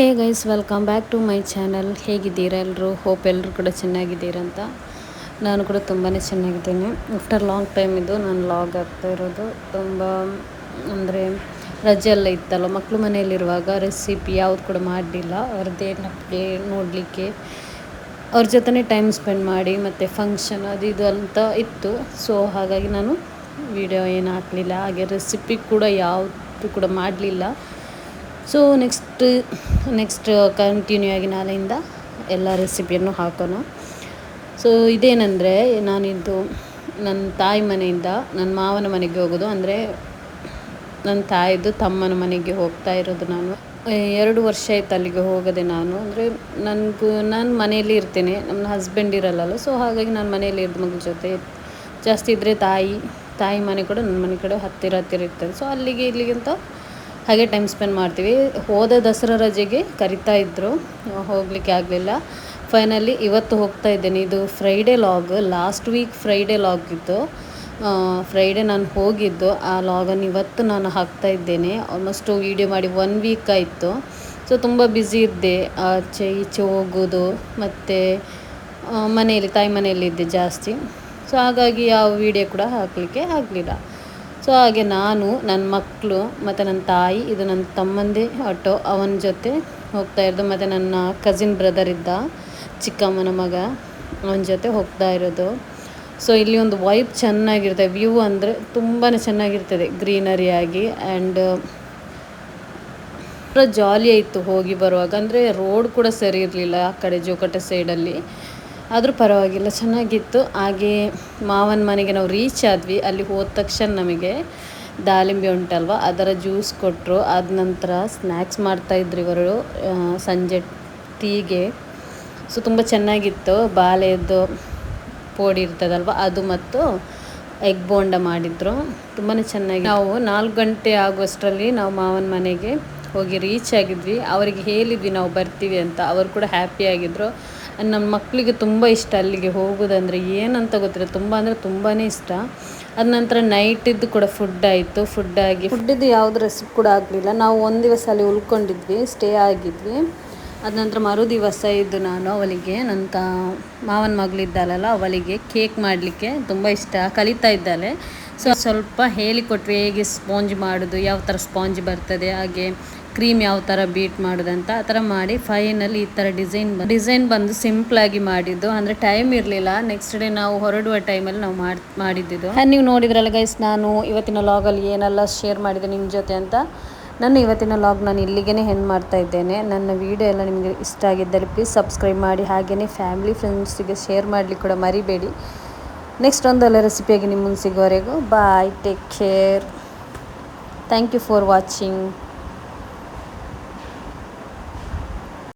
Hey guys welcome back to my channel ಹೇಗಿದ್ದೀರಾ ಎಲ್ಲರೂ hope ಎಲ್ಲರೂ ಕೂಡ ಚೆನ್ನಾಗಿದ್ದೀರಂತ. ನಾನು ಕೂಡ ತುಂಬಾ ಚೆನ್ನಾಗಿದ್ದೀನಿ. ಆಫ್ಟರ್ ಲಾಂಗ್ ಟೈಮ್ ಇದು, ನಾನು ಲಾಗ್ ಆಗ್ತಾ ಇರೋದು. ತುಂಬ, ಅಂದರೆ ರಜೆ ಎಲ್ಲ ಇತ್ತಲ್ಲ ಮಕ್ಕಳು ಮನೆಯಲ್ಲಿರುವಾಗ ರೆಸಿಪಿ ಯಾವುದು ಕೂಡ ಮಾಡಲಿಲ್ಲ ಅವ್ರದ್ದೇ ನಮಗೆ ನೋಡಲಿಕ್ಕೆ, ಅವ್ರ ಜೊತೆ ಟೈಮ್ ಸ್ಪೆಂಡ್ ಮಾಡಿ, ಮತ್ತು ಫಂಕ್ಷನ್ ಅದು ಇದು ಅಂತ ಇತ್ತು. ಸೊ ಹಾಗಾಗಿ ನಾನು ವಿಡಿಯೋ ಏನು ಹಾಕಲಿಲ್ಲ. ಹಾಗೆ ರೆಸಿಪಿ ಕೂಡ ಯಾವುದು ಕೂಡ ಮಾಡಲಿಲ್ಲ. ಸೊ ನೆಕ್ಸ್ಟ್ ನೆಕ್ಸ್ಟ್ ಕಂಟಿನ್ಯೂ ಆಗಿ ನಾಳೆಯಿಂದ ಎಲ್ಲ ರೆಸಿಪಿಯನ್ನು ಹಾಕೋಣ. ಸೊ ಇದೇನೆಂದರೆ, ನಾನಿದ್ದು ನನ್ನ ತಾಯಿ ಮನೆಯಿಂದ ನನ್ನ ಮಾವನ ಮನೆಗೆ ಹೋಗೋದು. ಅಂದರೆ ನನ್ನ ತಾಯಿದು ತಮ್ಮನ ಮನೆಗೆ ಹೋಗ್ತಾ ಇರೋದು ನಾನು. ಎರಡು ವರ್ಷ ಆಯ್ತು ಅಲ್ಲಿಗೆ ಹೋಗದೆ ನಾನು. ಅಂದರೆ, ನನಗೂ, ನಾನು ಮನೆಯಲ್ಲಿ ಇರ್ತೇನೆ. ನನ್ನ ಹಸ್ಬೆಂಡ್ ಇರಲ್ಲಲ್ಲ. ಸೊ ಹಾಗಾಗಿ ನಾನು ಮನೆಯಲ್ಲಿ ಇರೋದು ಮಗು ಜೊತೆ. ಜಾಸ್ತಿ ಇದ್ದರೆ ತಾಯಿ ತಾಯಿ ಮನೆ ಕೂಡ ನನ್ನ ಮನೆ ಕಡೆ ಹತ್ತಿರ ಹತ್ತಿರ ಇರ್ತದೆ. ಸೊ ಅಲ್ಲಿಗೆ ಇಲ್ಲಿಗೆ ಅಂತ ಹಾಗೆ ಟೈಮ್ ಸ್ಪೆಂಡ್ ಮಾಡ್ತೀವಿ. ಹೋದ ದಸರಾ ರಜೆಗೆ ಕರಿತಾ ಇದ್ದರು ಹೋಗಲಿಕ್ಕೆ ಆಗಲಿಲ್ಲ. ಫೈನಲಿ ಇವತ್ತು ಹೋಗ್ತಾ ಇದ್ದೇನೆ. ಇದು Friday vlog last week Friday vlog ಇತ್ತು. ಫ್ರೈಡೇ ನಾನು ಹೋಗಿದ್ದು. ಆ ಲಾಗನ್ನು ಇವತ್ತು ನಾನು ಹಾಕ್ತಾ ಇದ್ದೇನೆ. ಆಲ್ಮೋಸ್ಟು ವೀಡಿಯೋ ಮಾಡಿ ಒನ್ ವೀಕ್ ಆಯಿತು. ಸೊ ತುಂಬ ಬ್ಯುಸಿ ಇದ್ದೆ. ಆಚೆ ಈಚೆ ಹೋಗೋದು, ಮತ್ತು ಮನೆಯಲ್ಲಿ, ತಾಯಿ ಮನೆಯಲ್ಲಿದ್ದೆ ಜಾಸ್ತಿ. ಸೊ ಹಾಗಾಗಿ ಯಾವ ವೀಡಿಯೋ ಕೂಡ ಹಾಕಲಿಕ್ಕೆ ಆಗಲಿಲ್ಲ. ಸೊ ಹಾಗೆ ನಾನು ನನ್ನ ಮಕ್ಕಳು ಮತ್ತು ನನ್ನ ತಾಯಿ, ಇದು ನನ್ನ ತಮ್ಮಂದೇ ಆಟೋ, ಅವನ ಜೊತೆ ಹೋಗ್ತಾ ಇರೋದು ಮತ್ತು ನನ್ನ ಕಸಿನ್ ಬ್ರದರ್ ಇದ್ದ ಚಿಕ್ಕಮ್ಮನ ಮಗ, ಅವನ ಜೊತೆ ಹೋಗ್ತಾ ಇರೋದು. ಸೊ ಇಲ್ಲಿ ಒಂದು ವೈಬ್ ಚೆನ್ನಾಗಿರುತ್ತೆ. ವ್ಯೂ ಅಂದರೆ ತುಂಬಾ ಚೆನ್ನಾಗಿರ್ತದೆ ಗ್ರೀನರಿ ಆಗಿ ಆ್ಯಂಡ್ ಜಾಲಿ ಆಯಿತು ಹೋಗಿ ಬರುವಾಗ. ಅಂದರೆ ರೋಡ್ ಕೂಡ ಸರಿ ಇರಲಿಲ್ಲ ಆ ಕಡೆ ಜೋಕಟ್ಟೆ ಸೈಡಲ್ಲಿ ಆದರೂ ಪರವಾಗಿಲ್ಲ, ಚೆನ್ನಾಗಿತ್ತು. ಹಾಗೆ ಮಾವನ ಮನೆಗೆ ನಾವು ರೀಚ್ ಆದ್ವಿ. ಅಲ್ಲಿ ಹೋದ ತಕ್ಷಣ ನಮಗೆ ದಾಳಿಂಬೆ ಉಂಟಲ್ವ, ಅದರ ಜ್ಯೂಸ್ ಕೊಟ್ಟರು ಆದ ನಂತರ ಸ್ನ್ಯಾಕ್ಸ್ ಮಾಡ್ತಾಯಿದ್ರು ಇವರು ಸಂಜೆ ಟೀಗೆ. ಸೊ ತುಂಬ ಚೆನ್ನಾಗಿತ್ತು. ಬಾಳೆದ್ದು ಪೋಡಿ ಇರ್ತದಲ್ವ, ಅದು ಮತ್ತು ಎಗ್ ಬೋಂಡ ಮಾಡಿದ್ರು. ತುಂಬಾ ಚೆನ್ನಾಗಿ ನಾವು ನಾಲ್ಕು ಗಂಟೆ ಆಗುವಷ್ಟರಲ್ಲಿ ನಾವು ಮಾವನ ಮನೆಗೆ ಹೋಗಿ ರೀಚ್ ಆಗಿದ್ವಿ. ಅವರಿಗೆ ಹೇಳಿದ್ವಿ, ನಾವು ಬರ್ತೀವಿ ಅಂತ. ಅವರು ಕೂಡ ಹ್ಯಾಪಿ ಆಗಿದ್ದರು ನಮ್ಮ ಮಕ್ಕಳಿಗೆ ತುಂಬ ಇಷ್ಟ ಅಲ್ಲಿಗೆ ಹೋಗೋದಂದರೆ ಏನಂತ ಗೊತ್ತಿಲ್ಲ. ತುಂಬ ಅಂದರೆ ತುಂಬಾ ಇಷ್ಟ. ಅದ ನಂತರ ನೈಟಿದ್ದು ಕೂಡ ಫುಡ್ ಆಯಿತು. ಫುಡ್ ಆಗಿ ಫುಡ್ಡಿದ್ದು ಯಾವುದು ರೆಸಿಪಿ ಕೂಡ ಆಗಲಿಲ್ಲ. ನಾವು ಒಂದು ದಿವಸ ಅಲ್ಲಿ ಉಳ್ಕೊಂಡಿದ್ವಿ ಸ್ಟೇ ಆಗಿದ್ವಿ. ಅದ ನಂತರ ಮರು ದಿವಸ ಇದ್ದು ನಾನು ಅವಳಿಗೆ ನನ್ನ ಮಾವನ ಮಗಳಿದ್ದಾಳಲ್ಲ, ಅವಳಿಗೆ ಕೇಕ್ ಮಾಡಲಿಕ್ಕೆ ತುಂಬ ಇಷ್ಟ. ಕಲಿತಾ ಇದ್ದಾಳೆ. ಸೊ ಸ್ವಲ್ಪ ಹೇಳಿಕೊಟ್ವಿ ಹೇಗೆ ಸ್ಪಾಂಜ್ ಮಾಡೋದು, ಯಾವ ಥರ ಸ್ಪಾಂಜ್ ಬರ್ತದೆ, ಹಾಗೆ ಕ್ರೀಮ್ ಯಾವ ಥರ ಬೀಟ್ ಮಾಡೋದಂತ ಆ ಥರ ಮಾಡಿ ಫೈನಲ್ ಈ ಥರ ಡಿಸೈನ್ ಡಿಸೈನ್ ಬಂದು ಸಿಂಪಲಾಗಿ ಮಾಡಿದ್ದು. ಅಂದರೆ ಟೈಮ್ ಇರಲಿಲ್ಲ. ನೆಕ್ಸ್ಟ್ ಡೇ ನಾವು ಹೊರಡುವ ಟೈಮಲ್ಲಿ ನಾವು ಮಾಡಿ ಮಾಡಿದ್ದು ನೀವು ನೋಡಿದ್ರಲ್ಲ ಗೈಸ್ ನಾನು ಇವತ್ತಿನ ಲಾಗಲ್ಲಿ ಏನೆಲ್ಲ ಶೇರ್ ಮಾಡಿದೆ ನಿಮ್ಮ ಜೊತೆ ಅಂತ. ನನ್ನ ಇವತ್ತಿನ ಲಾಗ್ ನಾನು ಇಲ್ಲಿಗೇ ಹೆಣ್ಣು ಮಾಡ್ತಾ ಇದ್ದೇನೆ. ನನ್ನ ವಿಡಿಯೋ ಎಲ್ಲ ನಿಮಗೆ ಇಷ್ಟ ಆಗಿದ್ದಲ್ಲಿ ಪ್ಲೀಸ್ ಸಬ್ಸ್ಕ್ರೈಬ್ ಮಾಡಿ. ಹಾಗೆಯೇ ಫ್ಯಾಮಿಲಿ ಫ್ರೆಂಡ್ಸಿಗೆ ಶೇರ್ ಮಾಡಲಿಕ್ಕೆ ಕೂಡ ಮರಿಬೇಡಿ. ನೆಕ್ಸ್ಟ್ ಒಂದೆಲ್ಲ ರೆಸಿಪಿಯಾಗಿ ನಿಮ್ಮ ಮುಂದೆ ಸಿಗೋವರೆಗೂ bye take care thank you for watching